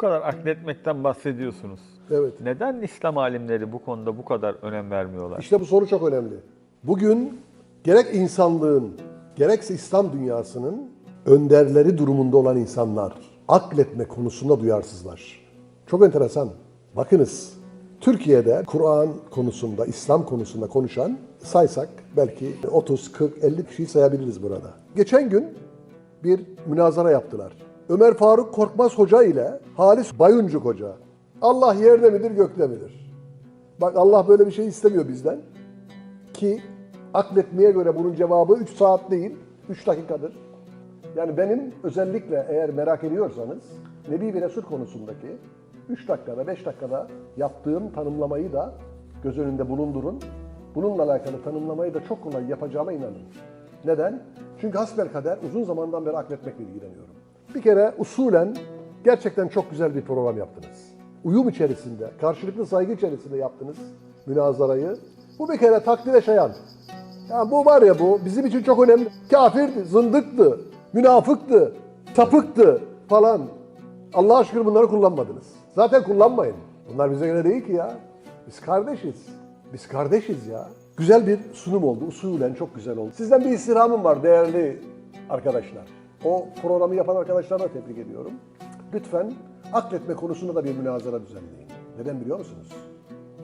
kadar akletmekten bahsediyorsunuz. Evet. Neden İslam alimleri bu konuda bu kadar önem vermiyorlar? İşte bu soru çok önemli. Bugün gerek insanlığın gerekse İslam dünyasının önderleri durumunda olan insanlar akletme konusunda duyarsızlar. Çok enteresan. Bakınız Türkiye'de Kur'an konusunda, İslam konusunda konuşan saysak belki 30, 40, 50 kişiyi sayabiliriz burada. Geçen gün bir münazara yaptılar. Ömer Faruk Korkmaz Hoca ile Halis Bayuncuk Hoca. Allah yerde midir, gökte midir? Bak Allah böyle bir şey istemiyor bizden. Ki akletmeye göre bunun cevabı 3 saat değil, 3 dakikadır. Yani benim özellikle eğer merak ediyorsanız Nebi ve Resul konusundaki 3 dakikada, 5 dakikada yaptığım tanımlamayı da göz önünde bulundurun. Bununla alakalı tanımlamayı da çok kolay yapacağıma inanın. Neden? Çünkü hasbelkader uzun zamandan beri akletmekle ilgileniyorum. Bir kere usulen gerçekten çok güzel bir program yaptınız. Uyum içerisinde, karşılıklı saygı içerisinde yaptınız münazarayı. Bu bir kere takdire şayan. Ya bu var ya bu bizim için çok önemli. Kafirdi, zındıktı, münafıktı, tapıktı falan. Allah'a şükür bunları kullanmadınız. Zaten kullanmayın. Bunlar bize göre değil ki ya. Biz kardeşiz. Biz kardeşiz ya. Güzel bir sunum oldu. Usulen çok güzel oldu. Sizden bir istirhamım var değerli arkadaşlar. O programı yapan arkadaşlara da tebrik ediyorum. Lütfen akletme konusunda da bir münazara düzenleyin. Neden biliyor musunuz?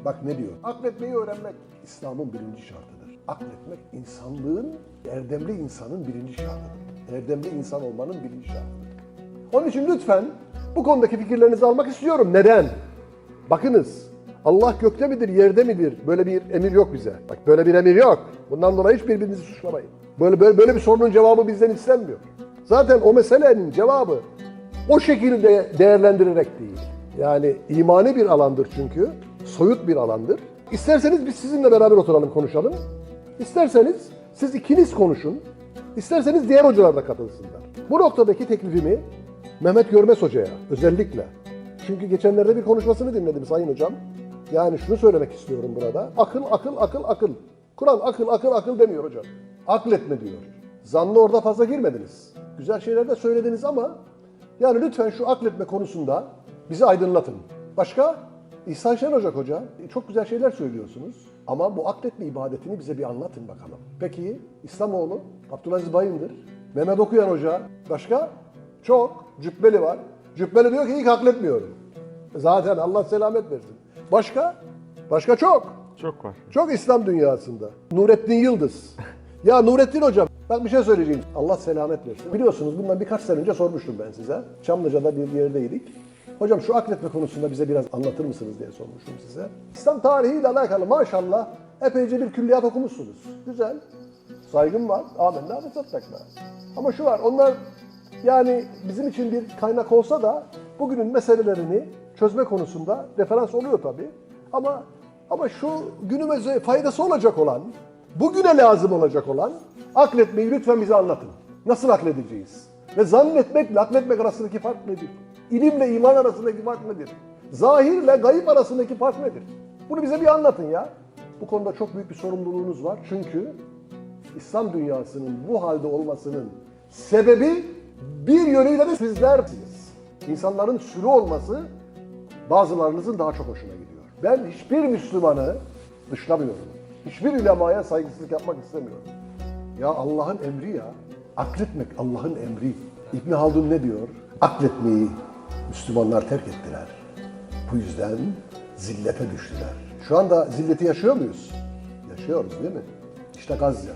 Bak ne diyor? Akletmeyi öğrenmek İslam'ın birinci şartıdır. Akletmek insanlığın, erdemli insanın birinci şartıdır. Erdemli insan olmanın birinci şartıdır. Onun için lütfen bu konudaki fikirlerinizi almak istiyorum. Neden? Bakınız Allah gökte midir, yerde midir? Böyle bir emir yok bize. Bak böyle bir emir yok. Bundan dolayı hiç birbirinizi suçlamayın. Böyle, böyle, böyle bir sorunun cevabı bizden istenmiyor. Zaten o meselenin cevabı o şekilde değerlendirerek değil. Yani imani bir alandır çünkü. Soyut bir alandır. İsterseniz biz sizinle beraber oturalım konuşalım. İsterseniz siz ikiniz konuşun. İsterseniz diğer hocalar da katılsınlar. Bu noktadaki teklifimi Mehmet Görmez Hoca'ya özellikle. Çünkü geçenlerde bir konuşmasını dinledim Sayın Hocam. Yani şunu söylemek istiyorum burada. Akıl, akıl, akıl, akıl. Kur'an akıl, akıl, akıl demiyor hocam. Akletme diyor. Zanlı orada fazla girmediniz. Güzel şeyler de söylediniz ama yani lütfen şu akletme konusunda bizi aydınlatın. Başka? İhsan Şen Ocak Hoca, e, çok güzel şeyler söylüyorsunuz. Ama bu akletme ibadetini bize bir anlatın bakalım. Peki İslamoğlu, Abdülaziz Bayındır, Mehmet Okuyan Hoca, başka? Çok. Cübbeli var. Cübbeli diyor ki ilk akletmiyorum. Zaten Allah selamet versin. Başka? Başka çok. Çok var. Çok İslam dünyasında. Nurettin Yıldız. Ya Nurettin Hocam bak bir şey söyleyeceğim. Allah selamet versin. Biliyorsunuz bundan birkaç sene önce sormuştum ben size. Çamlıca'da bir yerdeydik. Hocam şu akletme konusunda bize biraz anlatır mısınız diye sormuştum size. İslam tarihiyle alakalı maşallah epeyce bir külliyat okumuşsunuz. Güzel. Saygım var. Amenna ve sattakla. Ama şu var onlar yani bizim için bir kaynak olsa da bugünün meselelerini çözme konusunda referans oluyor tabii. Ama ama şu günümüze faydası olacak olan, bugüne lazım olacak olan akletmeyi lütfen bize anlatın. Nasıl akledeceğiz? Ve zannetmekle akletmek arasındaki fark nedir? İlimle iman arasındaki fark nedir? Zahirle gayip arasındaki fark nedir? Bunu bize bir anlatın ya. Bu konuda çok büyük bir sorumluluğunuz var. Çünkü İslam dünyasının bu halde olmasının sebebi bir yönüyle de sizlersiniz. İnsanların sürü olması bazılarınızın daha çok hoşuna gidiyor. Ben hiçbir Müslümanı dışlamıyorum. Hiçbir ulemaya saygısızlık yapmak istemiyorum. Ya Allah'ın emri ya. Akletmek Allah'ın emri. İbn Haldun ne diyor? Akletmeyi Müslümanlar terk ettiler. Bu yüzden zillete düştüler. Şu anda zilleti yaşıyor muyuz? Yaşıyoruz değil mi? İşte Gazze,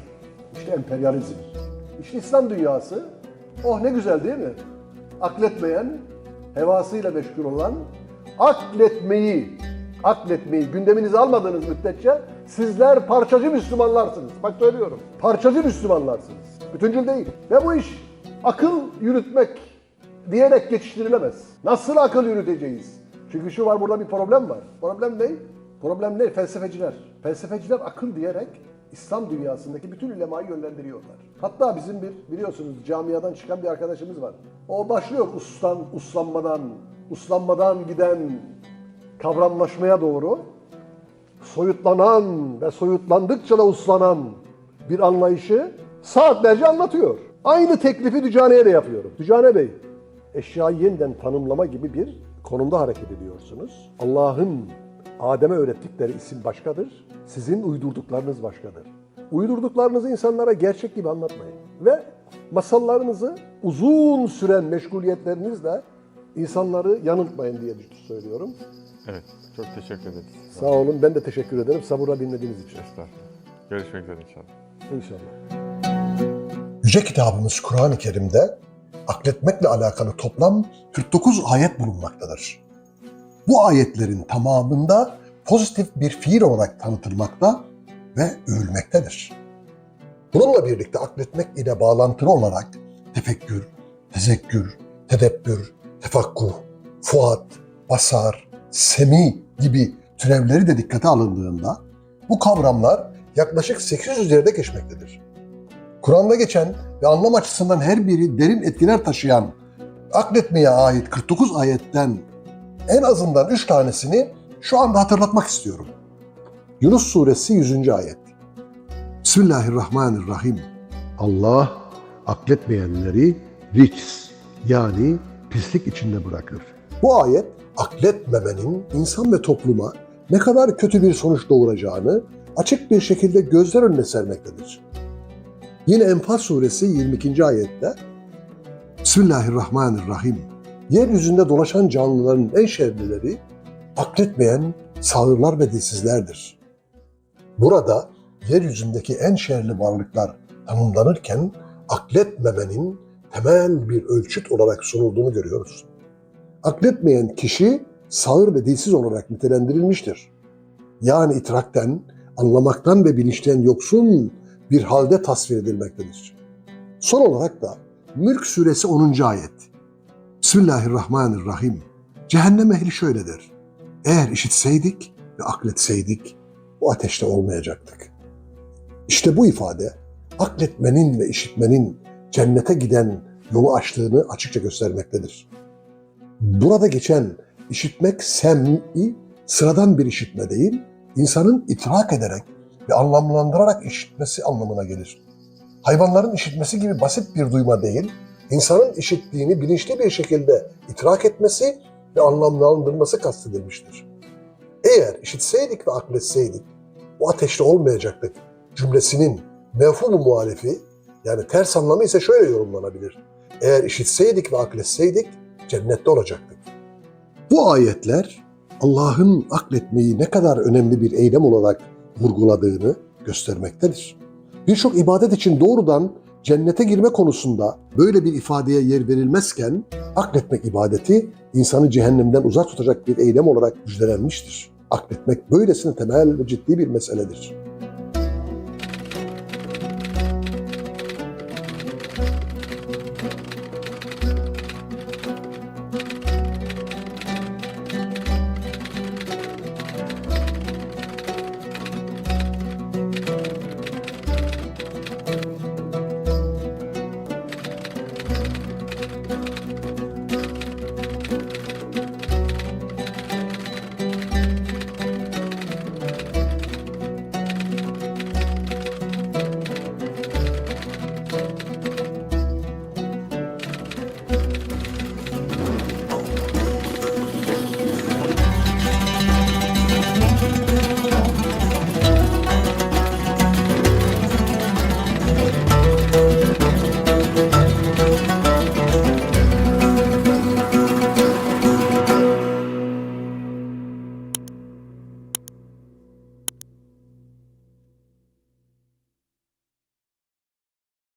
işte emperyalizm, işte İslam dünyası. Oh ne güzel değil mi? Akletmeyen, hevasıyla meşgul olan, akletmeyi, akletmeyi gündeminize almadığınız müddetçe sizler parçacı Müslümanlarsınız. Bak söylüyorum. Parçacı Müslümanlarsınız. Bütüncül değil. Ve bu iş akıl yürütmek diyerek geçiştirilemez. Nasıl akıl yürüteceğiz? Çünkü şu var burada bir problem var. Problem ne? Problem ne? Felsefeciler. Felsefeciler akıl diyerek İslam dünyasındaki bütün ulemayı yönlendiriyorlar. Hatta bizim bir biliyorsunuz camiadan çıkan bir arkadaşımız var. O başlıyor ustan, uslanmadan, uslanmadan giden kavramlaşmaya doğru soyutlanan ve soyutlandıkça da uslanan bir anlayışı saatlerce anlatıyor. Aynı teklifi Dücane'ye de yapıyorum. Dücane Bey, eşyayı yeniden tanımlama gibi bir konumda hareket ediyorsunuz. Allah'ın Adem'e öğrettikleri isim başkadır. Sizin uydurduklarınız başkadır. Uydurduklarınızı insanlara gerçek gibi anlatmayın. Ve masallarınızı uzun süren meşguliyetlerinizle insanları yanıltmayın diye söylüyorum. Evet. Çok teşekkür ederiz. Sağ olun. Ben de teşekkür ederim sabırla dinlediğiniz için. Estağfurullah. Görüşmek üzere inşallah. İnşallah. Yüce kitabımız Kur'an-ı Kerim'de akletmekle alakalı toplam 49 ayet bulunmaktadır. Bu ayetlerin tamamında pozitif bir fiil olarak tanıtılmakta ve övülmektedir. Bununla birlikte akletmek ile bağlantılı olarak tefekkür, tezekkür, tedebbür, tefakkuh, fuat, basar, semi gibi türevleri de dikkate alındığında bu kavramlar yaklaşık 800 yerde geçmektedir. Kur'an'da geçen ve anlam açısından her biri derin etkiler taşıyan akletmeye ait 49 ayetten en azından 3 tanesini şu anda hatırlatmak istiyorum. Yunus suresi 100. ayet. Bismillahirrahmanirrahim. Allah akletmeyenleri rics yani pislik içinde bırakır. Bu ayet akletmemenin insan ve topluma ne kadar kötü bir sonuç doğuracağını açık bir şekilde gözler önüne sermektedir. Yine Enfal suresi 22. ayette Bismillahirrahmanirrahim. Yeryüzünde dolaşan canlıların en şerlileri akletmeyen sağırlar ve dilsizlerdir. Burada yeryüzündeki en şerli varlıklar tanımlanırken akletmemenin temel bir ölçüt olarak sunulduğunu görüyoruz. Akletmeyen kişi sağır ve dilsiz olarak nitelendirilmiştir. Yani itrakten, anlamaktan ve bilinçten yoksun bir halde tasvir edilmektedir. Son olarak da Mülk suresi 10. ayet. Bismillahirrahmanirrahim. Cehennem ehli şöyle der. Eğer işitseydik ve akletseydik bu ateşte olmayacaktık. İşte bu ifade akletmenin ve işitmenin cennete giden yolu açtığını açıkça göstermektedir. Burada geçen işitmek sem'i sıradan bir işitme değil, insanın idrak ederek ve anlamlandırarak işitmesi anlamına gelir. Hayvanların işitmesi gibi basit bir duyma değil, insanın işittiğini bilinçli bir şekilde idrak etmesi ve anlamlandırması kastedilmiştir. Eğer işitseydik ve akletseydik, o ateşte olmayacaktık cümlesinin mefhumu muhalifi, yani ters anlamı ise şöyle yorumlanabilir. Eğer işitseydik ve akletseydik, cennette olacaktık. Bu ayetler Allah'ın akletmeyi ne kadar önemli bir eylem olarak vurguladığını göstermektedir. Birçok ibadet için doğrudan cennete girme konusunda böyle bir ifadeye yer verilmezken akletmek ibadeti insanı cehennemden uzak tutacak bir eylem olarak müjdelenmiştir. Akletmek böylesine temel ve ciddi bir meseledir.